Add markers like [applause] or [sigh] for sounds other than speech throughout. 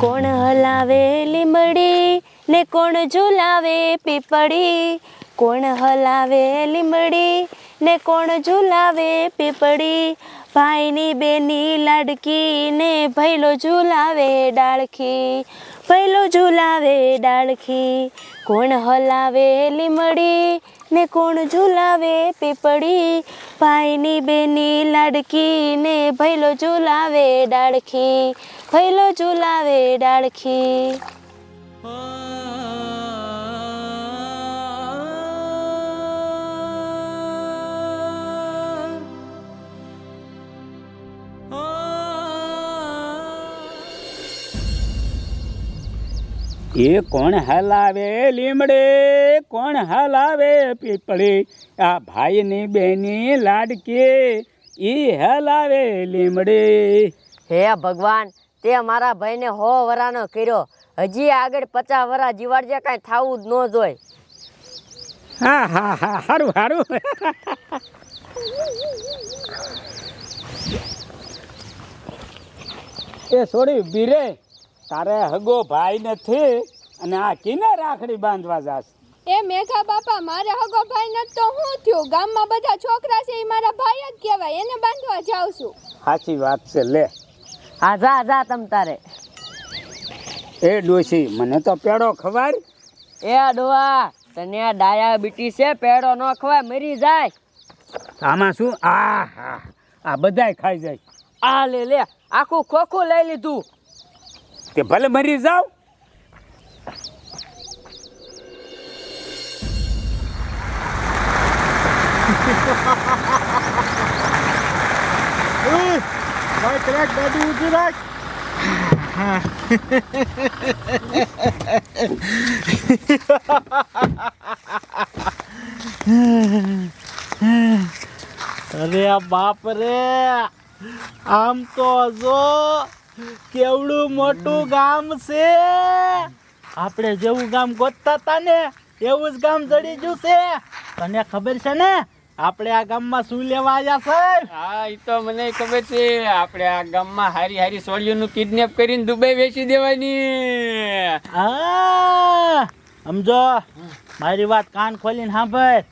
કોણ હલાવે લીમડી ને કોણ ઝુલાવે પીપળી? કોણ હલાવે લીમડી ને કોણ ઝુલાવે પીપળી? ભાઈની બેની લાડકી ને ભૈલો ઝુલાવે ડાળખી, ભૈલો ઝુલાવે ડાળખી. કોણ હલાવે લીમડી ને કોણ ઝુલાવે પીપળી? ભાઈની બેની લાડકી ને ભૈલો ઝુલાવે ડાળખી. ભૈલો ઝુલાવે ડાળખી. એ કોણ હલાવે લીમડે? કોણ હલાવે પીપળી? આ ભાઈની બેની લાડકી ઈ હલાવે લીમડે. હે ભગવાન તે મારા ભાઈને હો વરાનો કર્યો. હજી આગળ પચાસ વરા જીવાડજે કાંઈ થાવું જ ન જોઈ હા હા હા હારું હારું. એ છોડી બીરે તારે હગો ભાઈ નથી અને આ કિને રાખડી બાંધવા જાશ? એ મેઘા બાપા મારે હગો ભાઈ ન તો હું થયું? ગામમાં બધા છોકરા છે એ મારા ભાઈ જ કહેવાય. એને બાંધવા જાઉં છું. સાચી વાત છે લે. હા જા જા તમ તારે. એ ડોશી મને તો પેડો ખવાય એ ડોવા તને ડાયાબિટીસ છે પેડો ન ખવાય મરી જાય. આમાં શું? આ હા આ બધાય ખાઈ જાય. આ લે લે આખું ખોખું લઈ લીધું. તે ભલે મરી જાવ. અરે બાપ રે. આમ તો જો કેવડું મોટું ગામ છે. આપણે જેવું ગામ ગોતતા હતા ને, એવું જ ગામ ચડી ગયું છે. તને ખબર છે ને? આપણે આ ગામમાં શું લેવા આવ્યા છે હા એ તો મને ખબર છે. આપણે આ ગામમાં હારી હારી સોળીઓનું કિડનેપ કરીને દુબઈ વેચી દેવાની. હા સમજો. મારી વાત કાન ખોલીને સાંભળ.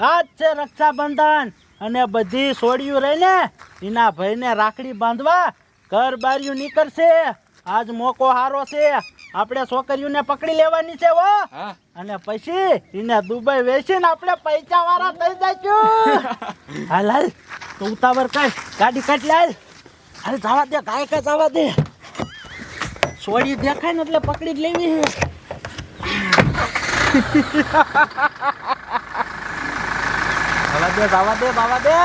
આ જ છે રક્ષાબંધન અને બધી સોડિયું રહીને એના ભાઈને રાખડી બાંધવા ઘર બારિયું નીકળશે. આજ મોકો હારો છે. આપણે છોકરીઓને પકડી લેવાની છે હો. અને પછી એને દુબઈ વેચીને આપણે પૈસા વાળા થઈ જઈશું. [laughs] હાલ હાલ તો ઉતાવળ કર. ગાડી કાઢ લે હાલ. જવા દે ગાય કે જવા દે. સોડી દેખાય ને એટલે પકડી જ લેવી જવા દે જવા દે બાવા દે.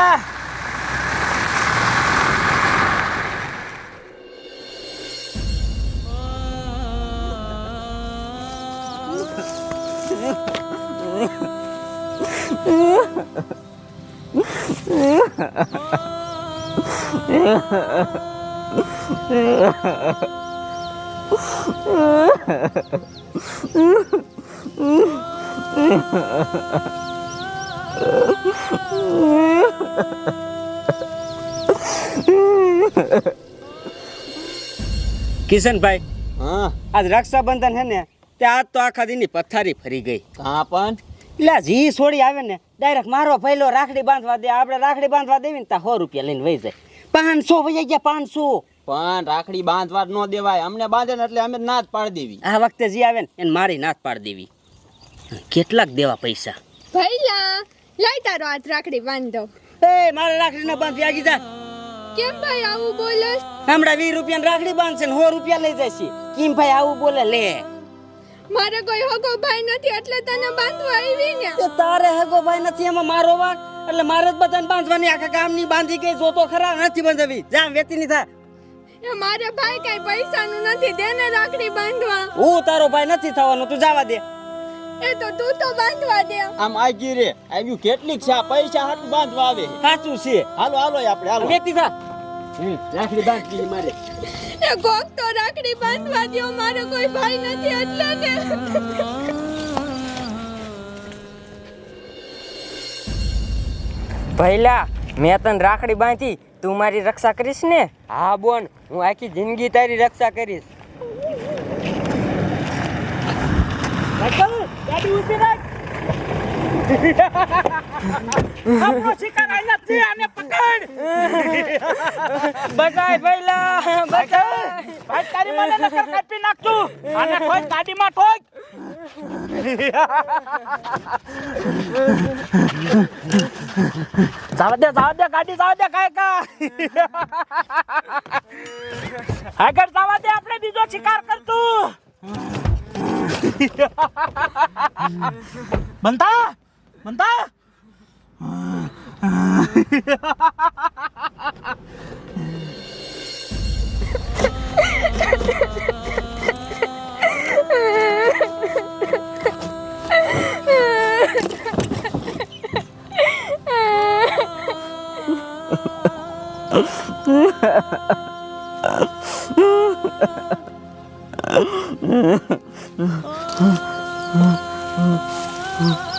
કિશનભાઈ હા. આજ રક્ષાબંધન હે ને? તે આજ તો આખા દીની પથારી ફરી ગઈ. હા પણ? એટલે જી છોડી આવે ને ડાયરેક્ટ મારો પહેલો રાખડી બાંધવા દે આપણે રાખડી બાંધવા દેવી ને ત્યાં સો રૂપિયા લઈને વહી જાય. પાંચસો વહી ગયા પાંચસો. પણ રાખડી બાંધવા ન દેવાય. અમને બાંધે ને એટલે અમે નાથ પાડી દેવી. આ વખતે જે આવે ને એને મારી નાથ પાડી દેવી. કેટલાક દેવા પૈસા. ભૈલા લઈ તારો હાથ રાખડી બાંધો. એ મારે રાખડી ના બાંધી આગી જા. કેમ ભાઈ આવું બોલે હમણાં વીસ રૂપિયા રાખડી બાંધશે ને સો રૂપિયા લઈ જશે. કેમ ભાઈ આવું બોલે લે. મારે કોઈ હગો ભાઈ નથી એટલે તને બાંધવા આવી ને. તારે હગો ભાઈ નથી એમાં મારો વાક? એટલે મારે જ બધાને બાંધવાની આખા ગામની બાંધી ગઈ જોતો ખરા નથી બાંધવી. જા વેતી ની થાય એ મારે ભાઈ કઈ પૈસાનું નથી દેને રાખડી બાંધવા. હું તારો ભાઈ નથી થવાનો તું જવા દે. એ તો તું તો બાંધવા દે. આમ આગી રે. આવ્યું કેટલીક છે આ પૈસા હાટ બાંધવા આવે. સાચું છે. હાલો હાલો આપણે હાલો. વેતી થા રાખડી બાંધી મારે. એ કોક તો રાખડી બાંધવા દો મારો કોઈ ભાઈ નથી એટલે ને ભૈલા મેં તને રાખડી બાંધી તું મારી રક્ષા કરીશ ને? હા બોન હું આખી જિંદગી તારી રક્ષા કરીશ. ગાડી રાખ. આપણો શિકાર અહીંયા છે આને પકડ બચાય ભઈલા બચાય ભાઈ તારી મને નકર કાપી નાખતું આને દે આપણે બીજો શિકાર કરતું બનતા બનતા એ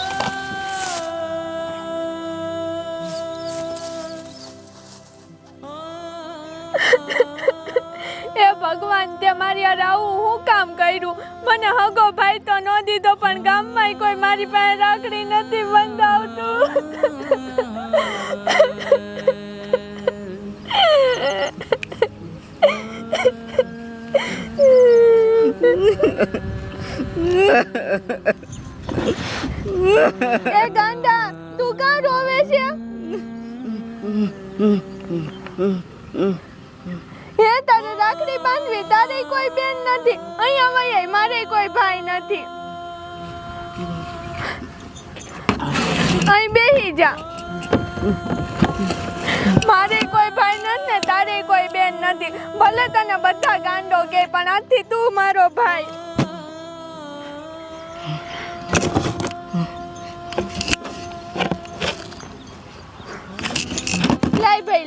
[laughs] હગો ભાઈ તો ન દીધો, પણ ગામમાં કોઈ મારી પાસે રાખડી નથી બંધાવતું. એ ગાંડા, તું કાં રોવે છે? હે, તારે રાખડી બાંધવી, તારે કોઈ બેન નથી. અહીંયા વૈયા મારે કોઈ ભાઈ નથી. અહીં બેહી જા. મારે કોઈ ભાઈ નથી ને તારે કોઈ બેન નથી. ભલે તને બધા ગાંડો કે, પણ આજથી તું મારો ભાઈ. લાય ભાઈ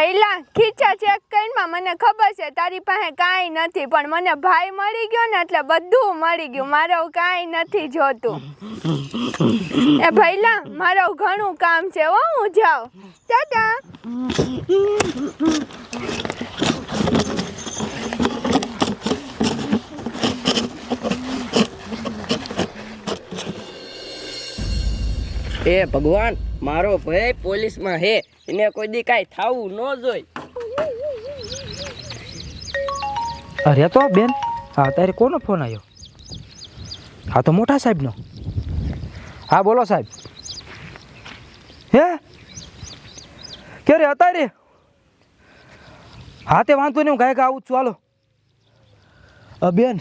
ભૈલા ખીચા ચેક કરીને મને ખબર છે, તારી પાસે કાંઈ નથી, પણ મને ભાઈ મળી ગયો ને એટલે બધું મળી ગયું. મારે કાંઈ નથી જોતું. એ ભૈલા મારો ઘણું કામ છે હો, હું જાઉં. ટાટા. એ ભગવાન, મારો ભાઈ પોલીસમાં હે. એને કોઈ દી કાંઈ થાવું ન જોઈ. અરે તો બેન હા તારે કોનો ફોન આવ્યો હા તો મોટા સાહેબનો. હા, બોલો સાહેબ. હે? ક્યારે અત્યારે હા, તે વાંધો નહીં, હું ગાયકા આવું છું. હાલો. બેન,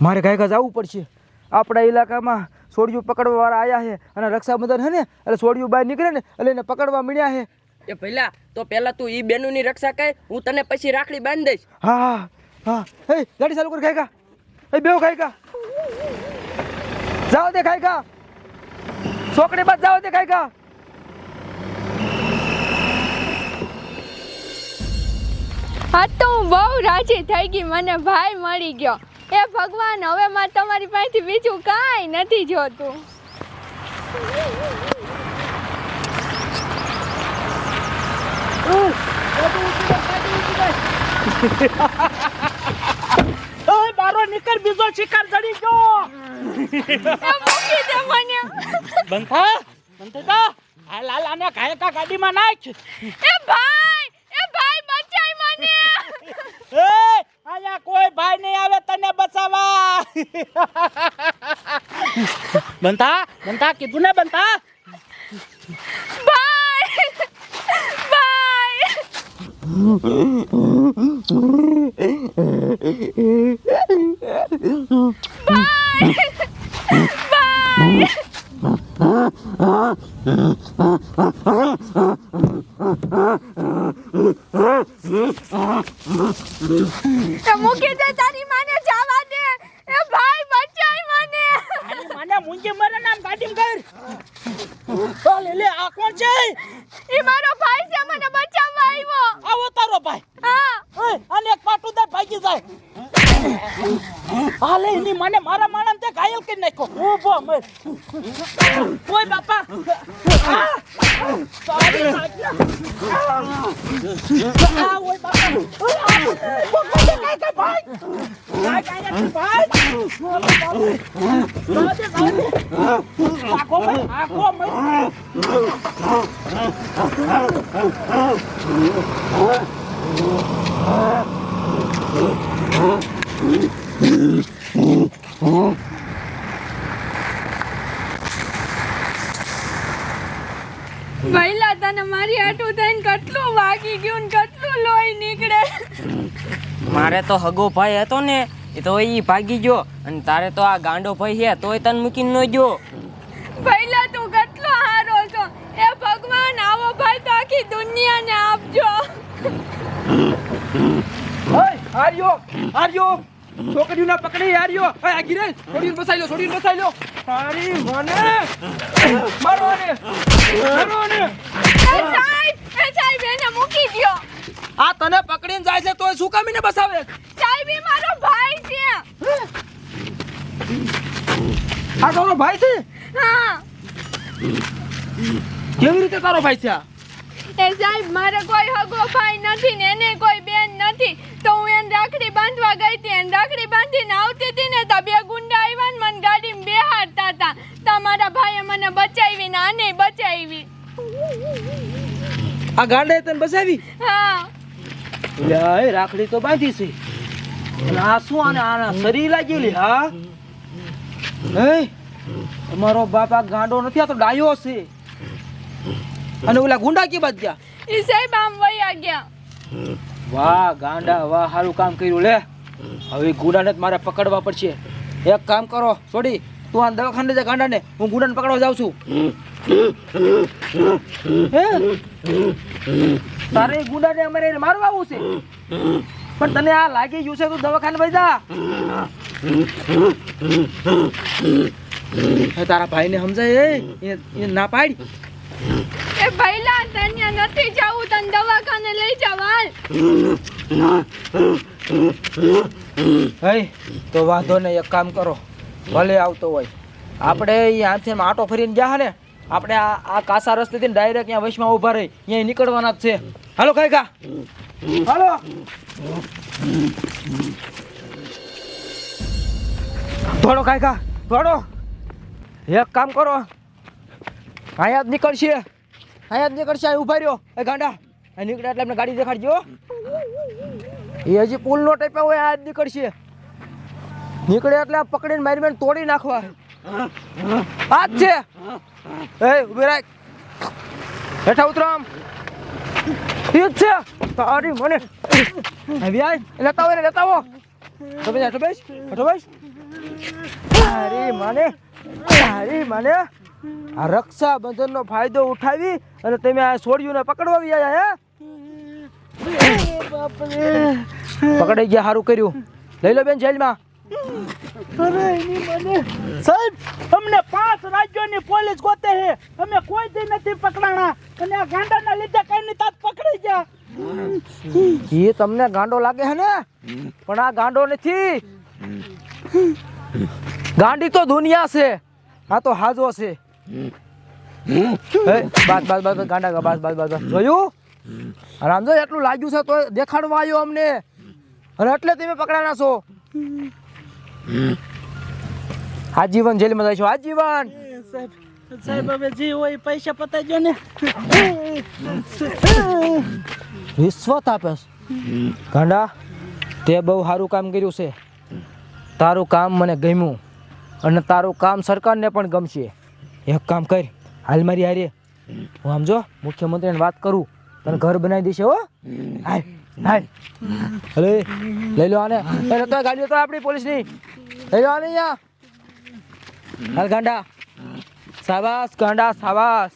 મારે ગાયકા જવું પડશે. આપણા ઇલાકામાં સોડિયું પકડવા વાળા આવ્યા છે અને રક્ષાબંધન હે ને એટલે સોડિયું બહાર નીકળે ને એટલે એને પકડવા મળ્યા છે. એ પહેલા તો પહેલા તું ઈ બેનુની રક્ષા કર હું તને પછી રાખડી બાંધી દઈશ. હા હા હા. ગાડી ચાલુ કર ગાયકા હે બેવ ગાયકા જાવ દે ગાયકા છોકરી બાદ જાવ દે ગાયકા હા તો હું બહુ રાજી થઈ ગઈ મને ભાઈ મળી ગયો. એ ભગવાન હવે મારે તમારી પાસેથી બીજું કાંઈ નથી જોતું. [laughs] મારો નીકળ બીજો શિકાર ચડી ગયો. બંધા બંધા આ લાલ આને ગાડીમાં નાખ. એ ભાઈ એ ભાઈ બચાય મને એ અહીંયા કોઈ ભાઈ નહીં આવે તને બચાવવા બંધા બનતા? કીધું ને બનતા? બાય બાય એ મૂકી તારી માને ઊંચે મારા નામ કાઢીમ કર ચાલ લે આ કોણ છે? ઈ મારો ભાઈ છે મને બચાવવા આવ્યો. આવો તારો ભાઈ. હા. ઓય અને એક પાટું દે ભાગી જાય. હાલે એની મને મારા માણસ તે ઘાયલ કરી નાખ્યો. ઊભો મર ઓય બાપા. બાપુ, ભઈલા તને મારી આટું થઈને કેટલું વાગી ગયું ને કેટલું લોહી નીકળે? મારે તો હગો ભાઈ હતો ને એ તો એ ભાગી ગયો અને તારે તો આ ગાંડો ભાઈ છે તોય તને મૂકીને ન ગયો. ભઈલા તું કેટલો હારો છો. એ ભગવાન આવો ભાઈ તો આખી દુનિયાને આપજો. ઓય આર્યો આર્યો છોકરીઓને પકડી આર્યો ઓય આ ગિરેશ, છોડીને બસાઈ લો, છોડીને બસાઈ લો. તારી મને. મારો ને મારો ને એ સાહેબ એ સાહેબ એને મૂકી દ્યો આ તને પકડીને જાય છે તોય શું કામીને બસાવે? સાહેબ એ મારો ભાઈ છે? આ તારો ભાઈ છે હા કેવી રીતે તારો ભાઈ છે આ? એ સાહેબ, મારે કોઈ હગો ભાઈ નથી ને એને કોઈ બેન નથી. તો હું એને રાખડી બાંધવા ગઈ હતી, એને આ ગાંડે તને બસાવી હા. લે રાખડી તો બાંધી છે. અને આ શું આને આના શરીર લે હા? હે તમારો બાપ આ ગાંડો નથી આ તો ડાયો છે. અને ઓલા ગુંડા કે બાદ ગયા? એ સાહેબ આમ વયા ગયા. વાહ ગાંડા વાહ સારું કામ કર્યું લે. હવે ગુંડાને જ મારે પકડવા પડશે. એક કામ કરો છોડી. તું આ દવાખાને જા ગાંડાને હું ગુંડાને પકડવા જાઉં છું. હે? તારે ગુંડાને અમારે મારવા આવું છે. પણ તને આ લાગી ગયું છે તું દવાખાને ભાઈ જા. તારા ભાઈને સમજાય એ? ના પાડી. એ ભાઈલા તને નથી જવું તને દવાખાને લઈ જવાલ હે તો વાંધો નહીં એક કામ કરો. ભલે આવતો હોય. આપણે અહીંયાથી આટો ફરીને ગયા ને, આપણે આ આ કાસા રસ્તેથી ડાયરેક્ટ અહીંયા વચમાં ઊભા રહી. અહીંયા નીકળવાના જ છે. હાલો, કઈ કા હાલો. થોડો કઈ કા થોડો એક કામ કરો. અહીંયા જ નીકળશે. અહીંયા જ નીકળશે અહીં ઊભા રહ્યો. એ ગાંડા અહીં નીકળ્યા એટલે અમને ગાડી દેખાડજો. એ હજી પુલ નો ટાઈપ હોય, આ જ નીકળશે. નીકળે એટલે પકડીને મારી બેન તોડી નાખવા. આ જ છે. એ ઊભી રાખ. હેઠા ઉતરો આમ. એ જ છે તારી મને. આવી આય. લેતા રે લેતા આવો. તો બેસ હેઠો બેસ હેઠો બેસ તારી મને. તારી મને. આ રક્ષાબંધનનો ફાયદો ઉઠાવી અને તમે આ ને પકડવા આવી આયા હે પકડાઈ ગયા સારું કર્યું. લઈ લો બેન જેલમાં. સાહેબ, અમને પાંચ રાજ્યોની પોલીસ ગોતે છે. અમે કોઈ દી નથી પકડાણા. અને આ ગાંડાના લીધે કઈ તાત પકડી ગયા? એ તમને ગાંડો લાગે છે ને? પણ આ ગાંડો નથી. ગાંડી તો દુનિયા છે. આ તો હાજો છે. બસ બસ બસ ગાંડા બસ બસ બસ જોયું? રામજો, એટલું લાગ્યું છે તો દેખાડવા આવ્યો અમને. અને એટલે તમે પકડાના છો. આજીવન જેલમાં જઈશું આજીવન! સાહેબ સાહેબ હવે જી હોય પૈસા પતાઈ ગયો ને. રિશ્વત આપે ગાંડા તે બહુ સારું કામ કર્યું છે. તારું કામ મને ગમ્યું અને તારું કામ સરકારને પણ ગમશે. એક કામ કર હાલ મારી હારે. હું આમ જો મુખ્યમંત્રીને વાત કરું તને ઘર બનાવી દેશે હો. હાલ. હાલ અરે, લઈ લો આને. એ તો ગાડી તો આપણી પોલીસની. લઈ લો આને અહીંયા. હાલ ગાંડા. સાબાસ ગાંડા, સાબાસ.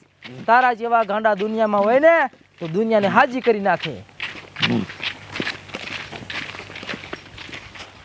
તારા જેવા ગાંડા દુનિયામાં હોય ને, તો દુનિયાને હાજી કરી નાખે.